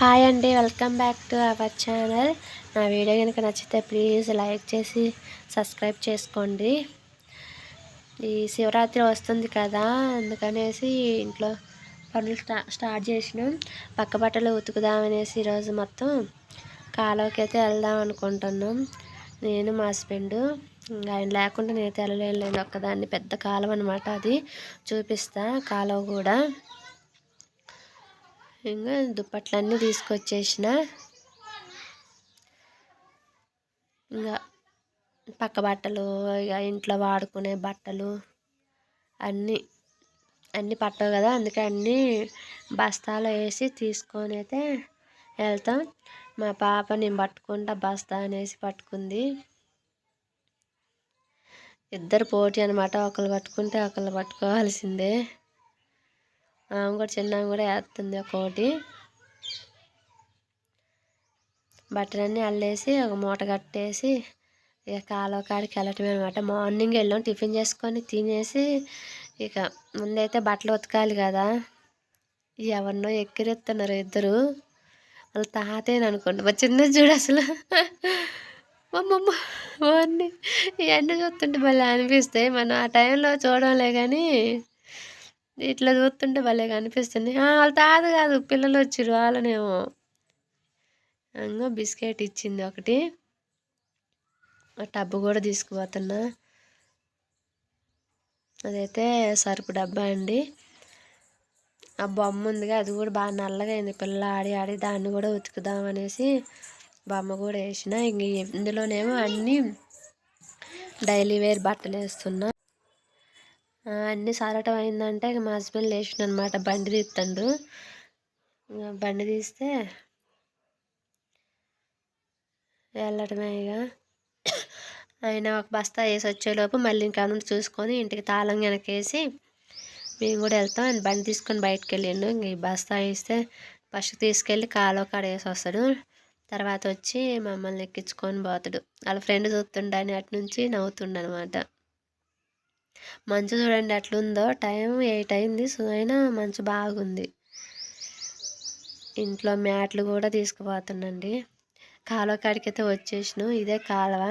Hi అండి welcome back to our channel. నా video కనుక నచ్చితే ప్లీజ్ లైక్ చేసి సబ్స్క్రైబ్ చేసుకోండి. ఈ శివరాత్రి వస్తుంది కదా అందుకనేసి ఇంట్లో పనులు స్టా స్టార్ట్ చేసినాం. పక్క బట్టలు ఉతుకుదామనేసి ఈరోజు మొత్తం కాలువకి అయితే వెళ్దాం అనుకుంటున్నాం. నేను మా హస్బెండ్ ఆయన లేకుండా నేనైతే వెళ్ళలేను ఒక్కదాన్ని పెద్ద కాలువ అనమాట అది. చూపిస్తా కాలువ కూడా. ఇంకా దుప్పట్లన్నీ తీసుకొచ్చేసిన. ఇంకా పక్క బట్టలు ఇక ఇంట్లో వాడుకునే బట్టలు అన్నీ అన్నీ పట్టవు కదా అందుకే అన్నీ బస్తాలో వేసి తీసుకొని అయితే వెళ్తాం. మా పాప నేను పట్టుకుంటా బస్తా అనేసి పట్టుకుంది. ఇద్దరు పోటీ అనమాట ఒకళ్ళు పట్టుకుంటే ఒకళ్ళు పట్టుకోవాల్సిందే. ఆమె కూడా చిన్న కూడా వేస్తుంది ఒక్కోటి. బట్టలన్నీ అల్లేసి ఒక మూట కట్టేసి ఇక కాలువ కాడికి వెళ్ళటమే అనమాట మార్నింగ్ వెళ్ళాం టిఫిన్ చేసుకొని తినేసి ఇక ముందైతే బట్టలు ఉతకాలి కదా. ఎవరినో ఎక్కిరెత్తున్నారు ఇద్దరు. వాళ్ళ తాతేని అనుకోండి మా చిన్న చూడు అసలు. అమ్మమ్మ అవన్నీ ఇవన్నీ చూస్తుంటే మళ్ళీ అనిపిస్తాయి. మనం ఆ టైంలో చూడలే కానీ ఇట్లా చూస్తుంటే భలే కనిపిస్తుంది. వాళ్ళు తాదు కాదు పిల్లలు వచ్చిరు వాళ్ళనేమో. ఇంకా బిస్కెట్ ఇచ్చింది ఒకటి. టబ్బు కూడా తీసుకుపోతున్నా. అదైతే సరుపు డబ్బా అండి. ఆ బొమ్మ ఉందిగా అది కూడా బాగా నల్లగా అయింది. పిల్ల ఆడి ఆడి దాన్ని కూడా ఉతుకుదాం అనేసి బొమ్మ కూడా వేసిన. ఇంక ఇందులోనేమో అన్నీ డైలీ వేర్ బట్టలు వేస్తున్నా అన్నీ సారటం అయిందంటే ఇక మా హస్బెండ్ లేచిండు అనమాట బండి తీస్తాడు బండి తీస్తే వెళ్ళటమే ఇక ఆయన ఒక బస్తా వేసి వచ్చేలోపు మళ్ళీ ఇంకా నుండి చూసుకొని ఇంటికి తాళం వెనకేసి మేము కూడా వెళ్తాం. ఆయన బండి తీసుకొని బయటకు వెళ్ళిండు ఇంక ఈ బస్తా వేస్తే ఫస్ట్ తీసుకెళ్ళి కాలో కాడ వేసి వస్తాడు. తర్వాత వచ్చి మమ్మల్ని ఎక్కించుకొని పోతాడు. వాళ్ళ ఫ్రెండ్ చూస్తుండని అటు నుంచి నవ్వుతుండనమాట మంచు చూడండి ఎట్లుందో. టైం ఎయిట్ అయింది. సో అయినా మంచు బాగుంది. ఇంట్లో మ్యాట్లు కూడా తీసుకుపోతుండండి కాలువ కాడికైతే వచ్చేసినాం. ఇదే కాలువ.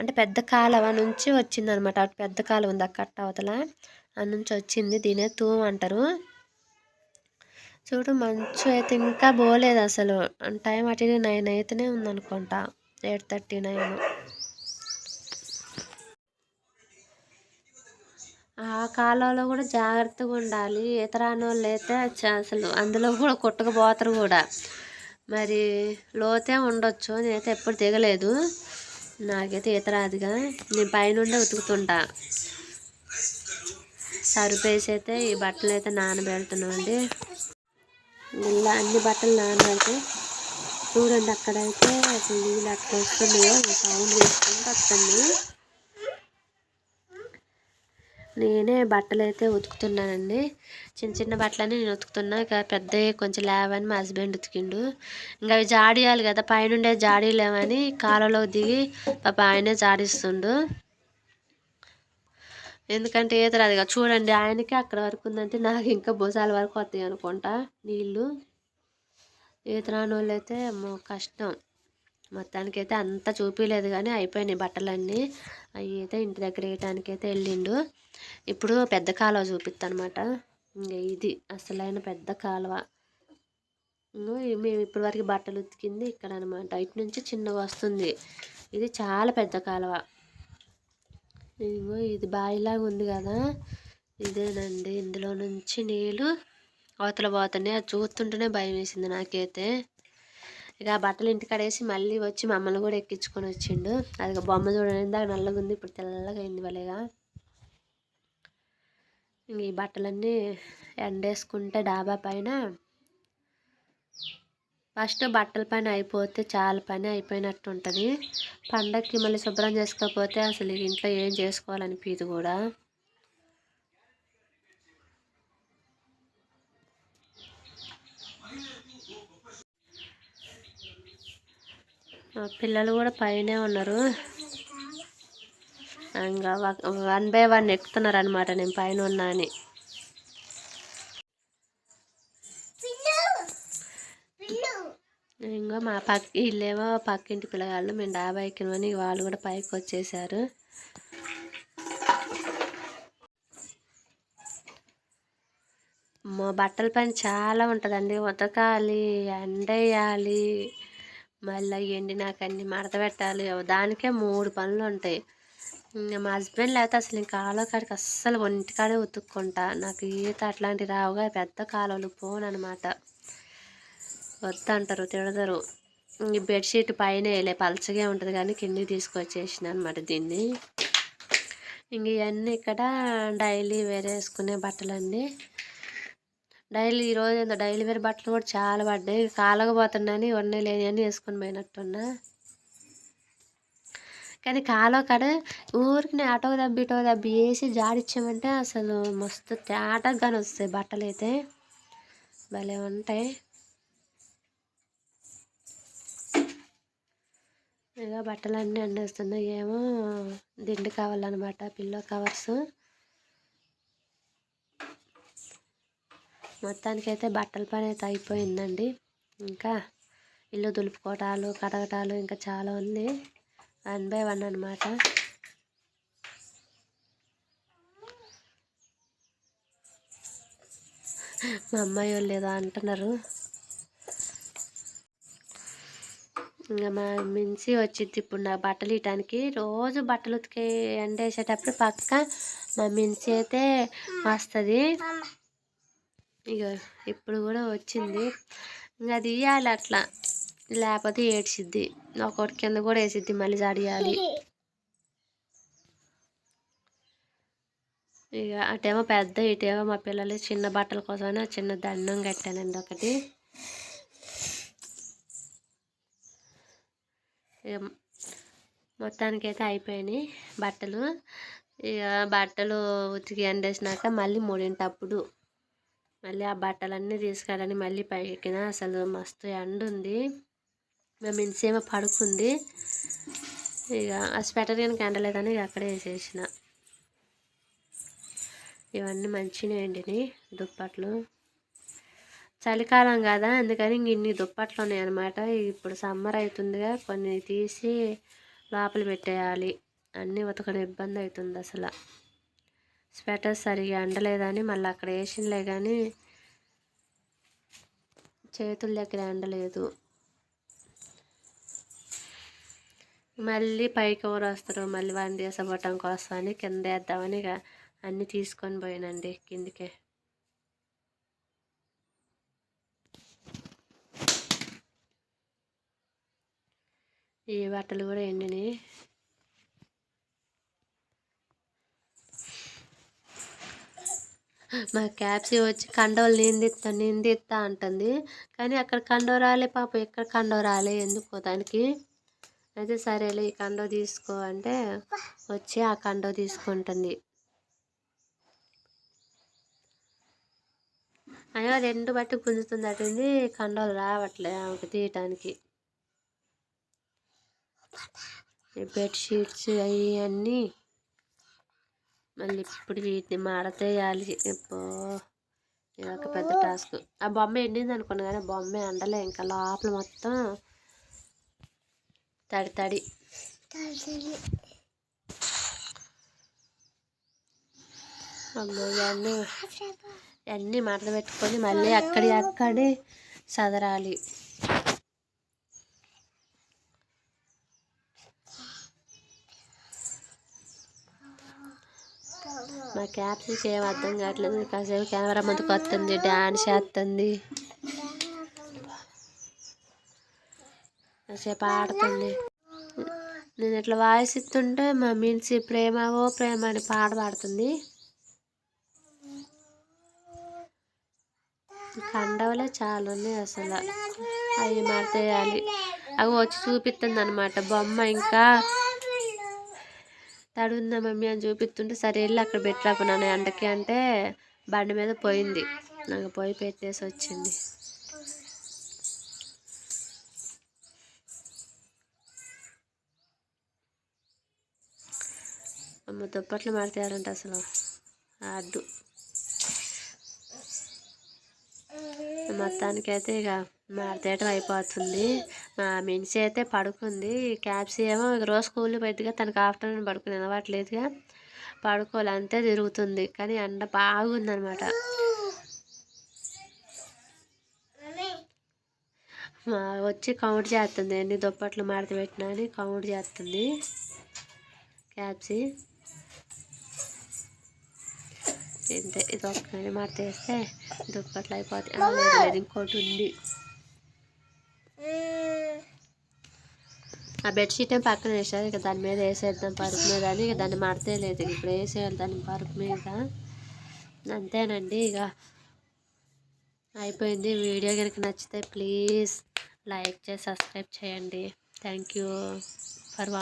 అంటే పెద్ద కాలువ నుంచి వచ్చింది అనమాట అటు పెద్ద కాలువ ఉంది. అక్కడ అవతల. ఆ నుంచి వచ్చింది. దీనే తూము అంటారు. చూడు మంచు అయితే ఇంకా పోలేదు అసలు. టైం అటు నైన్ అయితేనే ఉందనుకుంటా. Eight thirty nine. ఆ కాలంలో కూడా జాగ్రత్తగా ఉండాలి. ఈత వాళ్ళు అయితే అసలు అందులో కూడా కొట్టుకుపోతారు కూడా. మరి లోతే ఉండొచ్చు. నేనైతే ఎప్పుడు దిగలేదు. నాకైతే ఈత రాదుగా నేను పైనుండే ఉతుకుతుంటా. సరిపేసి అయితే ఈ బట్టలు అయితే నానబెడుతున్నామండి ఇలా అన్ని బట్టలు నానబెడితే చూడండి అక్కడైతే అసలు నీళ్ళు అట్లా వస్తున్నాయో సౌండ్ వేసుకుంటూ వస్తుంది నేనే బట్టలు అయితే ఉతుకుతున్నానండి. చిన్న చిన్న బట్టలన్నీ నేను ఉతుకుతున్నా. ఇక పెద్ద కొంచెం లేవని మా హస్బెండ్ ఉతికిండు. ఇంకా అవి జాడియాలి కదా పైనుండే జాడీలేమని కాలలో దిగి పాప ఆయనే జాడిస్తుండు. ఎందుకంటే ఈత రాదు కదా. చూడండి ఆయనకి అక్కడ వరకు ఉందంటే నాకు ఇంకా భుజాల వరకు వస్తాయి అనుకుంటా నీళ్ళు. ఈత రాని వాళ్ళు అయితే కష్టం. మొత్తానికైతే అంతా చూపించలేదు కానీ అయిపోయినాయి బట్టలన్నీ. అవి అయితే ఇంటి దగ్గర వేయటానికైతే వెళ్ళిండు. ఇప్పుడు పెద్ద కాలువ చూపిస్తానమాట అనమాట ఇంకా ఇది అసలైన పెద్ద కాలువ. మేము ఇప్పటి వరకు బట్టలు ఉతికింది ఇక్కడ అనమాట ఇటు నుంచి చిన్నగా వస్తుంది. ఇది చాలా పెద్ద కాలువ. ఇదిగో ఇది బావిలాగా ఉంది కదా. ఇదేనండి. ఇందులో నుంచి నీళ్ళు అవతల పోతున్నాయి. అది చూస్తుంటేనే భయం వేసింది నాకైతే. ఇక బట్టలు ఇంటికాడేసి మళ్ళీ వచ్చి మమ్మల్ని కూడా ఎక్కించుకొని వచ్చిండు. అది బొమ్మ చూడండి ఇందాక నల్లగా ఉంది ఇప్పుడు తెల్లగా అయింది భలేగా ఈ బట్టలన్నీ ఎండేసుకుంటే డాబా పైన. ఫస్ట్ బట్టల పైన అయిపోతే చాలా పని అయిపోయినట్టు ఉంటుంది. పండగకి మళ్ళీ శుభ్రం చేసుకోకపోతే అసలు ఇంట్లో ఏం చేసుకోవాలనిపించదు కూడా. పిల్లలు కూడా పైనే ఉన్నారు. ఇంకా వన్ బై వన్ ఎక్కుతున్నారు అనమాట నేను పైన ఉన్నా అని. ఇంకా మా పక్క వీళ్ళేమో పక్కింటి పిల్లగాళ్ళు మేము డాబా ఎక్కినమని వాళ్ళు కూడా పైకి వచ్చేసారు. మా బట్టల పని చాలా ఉంటుందండి. ఉతకాలి ఎండేయాలి మళ్ళీ ఎండినాక అన్ని మడత పెట్టాలి. దానికే మూడు పనులు ఉంటాయి. ఇంకా మా హస్బెండ్ లేకపోతే అసలు ఇంకా కాలువ కాడికి అస్సలు ఒంటికాడే ఉతుక్కుంటా. నాకు ఈత అట్లాంటివి రావుగా పెద్ద కాలువలు పోను అనమాట వద్దంటారు తిడతారు. ఈ బెడ్షీట్ పైన వేయలే పలచగా ఉంటుంది కానీ కిందికి తీసుకొచ్చేసిన అనమాట దీన్ని. ఇంక ఇవన్నీ ఇక్కడ డైలీ వేరే వేసుకునే బట్టలండి డైలీ ఈరోజు ఏందో డైలీ వేరే బట్టలు కూడా చాలా పడ్డాయి. కాలకపోతున్నాయని ఉన్నాయి లేని అని వేసుకొని పోయినట్టున్నా. కానీ కాలో కాడ ఊరికి అటో దబ్బి ఇటో దబ్బి వేసి జాడిచ్చామంటే అసలు మస్తు తేటగానే వస్తాయి బట్టలు అయితే. భలే ఉంటాయి. ఇక బట్టలన్నీ అండేస్తున్నాయి ఏమో దిండు కావాలన్నమాట పిల్లో కవర్స్. మొత్తానికైతే బట్టల పని అయితే అయిపోయిందండి. ఇంకా ఇల్లు దులుపుకోవటాలు కడగటాలు ఇంకా చాలా ఉంది. వన్ బై వన్ అనమాట మా అమ్మాయి వాళ్ళు ఏదో అంటున్నారు. ఇంకా మా మించి వచ్చింది ఇప్పుడు నా బట్టలు ఇవ్వటానికి రోజు బట్టలు ఉతికే ఎండేసేటప్పుడు పక్క మా మించి అయితే వస్తుంది. ఇక ఇప్పుడు కూడా వచ్చింది. ఇంకా అది ఇవ్వాలి అట్లా. లేకపోతే ఏడ్చిద్ది. ఒకటి కింద కూడా వేసిద్ది మళ్ళీ జాడియాలి ఇక అటేమో పెద్ద ఇటేమో మా పిల్లలు చిన్న బట్టల కోసమని చిన్న దండం కట్టానండి ఒకటి. ఇక మొత్తానికైతే అయిపోయినాయి బట్టలు. ఇక బట్టలు ఉతికి ఎండేసినాక మళ్ళీ మూడింటప్పుడు మళ్ళీ ఆ బట్టలన్నీ తీసుకెళ్ళని మళ్ళీ పైకిన అసలు మస్తు ఎండ ఉంది మేము ఇంతసేమో పడుకుంది. ఇక ఆ స్వెటర్ కనుక ఎండలేదని ఇక అక్కడే వేసేసిన. ఇవన్నీ మంచిగా ఎండినాయి దుప్పట్లు. చలికాలం కదా అందుకని ఇంక ఇన్ని దుప్పట్లు ఉన్నాయి అనమాట ఇప్పుడు సమ్మర్ అవుతుందిగా కొన్ని తీసి లోపల పెట్టేయాలి. అన్నీ ఉతకడం ఇబ్బంది అవుతుంది అసలు. స్వెటర్ సరిగా ఎండలేదని మళ్ళీ అక్కడ వేసినలే కానీ చేతుల దగ్గర ఎండలేదు మళ్ళీ పైకి ఎవరు వస్తారు? మళ్ళీ వండి వేసబట్టం కోసం అని కింద వేద్దామని ఇక అన్నీ తీసుకొని పోయానండి కిందికే. ఈ బట్టలు కూడా ఎండినాయి. మా క్యాప్సీ వచ్చి కండోలు నిందిస్తా నిందిస్తా అంటుంది. కానీ అక్కడ కండో రాలే పాప ఎక్కడ కండో రాలే ఎందుకో దానికి. అయితే సరేలే ఈ కండో తీసుకో అంటే వచ్చి ఆ కండో తీసుకుంటుంది. అయ్యో రెండు బట్టి గుంజుతుంది అటుంది కండోలు రావట్లే ఆమెకు తీయటానికి. బెడ్షీట్స్ అవి అన్నీ మళ్ళీ ఇప్పుడు వీటిని మడతేయాలి. ఎప్పో ఇది ఒక పెద్ద టాస్క్. ఆ బొమ్మ ఎండింది అనుకున్నా కానీ బొమ్మ ఎండలే. ఇంకా లోపల మొత్తం తడి తడి. అమ్మో ఇవన్నీ అన్నీ మడత పెట్టుకొని మళ్ళీ అక్కడి అక్కడే సదరాలి. మా క్యాప్సీకి ఏం అర్థం కావట్లేదు. కాసేపు కెమెరా ముందుకు వస్తుంది డ్యాన్స్ చేస్తుంది కాసేపు ఆడుతుంది నేను ఇట్లా వాయిస్ ఇస్తుంటే మా మీన్స్ ప్రేమ ఓ ప్రేమ అని పాట పాడుతుంది. కండవలే చాలా ఉన్నాయి అసలు. అవి మడతేయాలి అవి వచ్చి చూపిస్తుంది అనమాట బొమ్మ ఇంకా తడుందా మమ్మీ అని చూపిస్తుంటే సరే వెళ్ళి అక్కడ పెట్టరాకున్నాను ఎండకి అంటే బండి మీద పోయింది. నాకు పోయి పెట్టేసి వచ్చింది. అమ్మ దుప్పట్లు మాడతారంట అసలు. అడ్డు మొత్తానికైతే ఇక మాడతేయటం అయిపోతుంది. మిన్సీ అయితే పడుకుంది. క్యాప్సీ ఏమో రోజు స్కూల్ పెద్దగా తనకు ఆఫ్టర్నూన్ పడుకుని అలవాట్లేదుగా పడుకోవాలి అంతే తిరుగుతుంది. కానీ ఎండ బాగుందనమాట మా వచ్చి కౌంట్ చేస్తుంది. ఎన్ని దుప్పట్లు మడత పెట్టినా అని కౌంట్ చేస్తుంది. క్యాప్సీ. ఇంతే ఇది ఒక్కసారి మడత వేస్తే దుప్పట్లు అయిపోతాయి. లేదు ఇంకోటి ఉంది. ఆ బెడ్షీట్ ఏం పక్కన వేసారు ఇక దాని మీద వేసేద్దాం పరుపు మీద అని ఇక దాన్ని మడతే లేదు. ఇప్పుడు వేసేయాలి దాని పరుపు మీద. అంతేనండి ఇక అయిపోయింది. వీడియో కనుక నచ్చితే ప్లీజ్ లైక్ చేసి సబ్స్క్రైబ్ చేయండి. Thank you for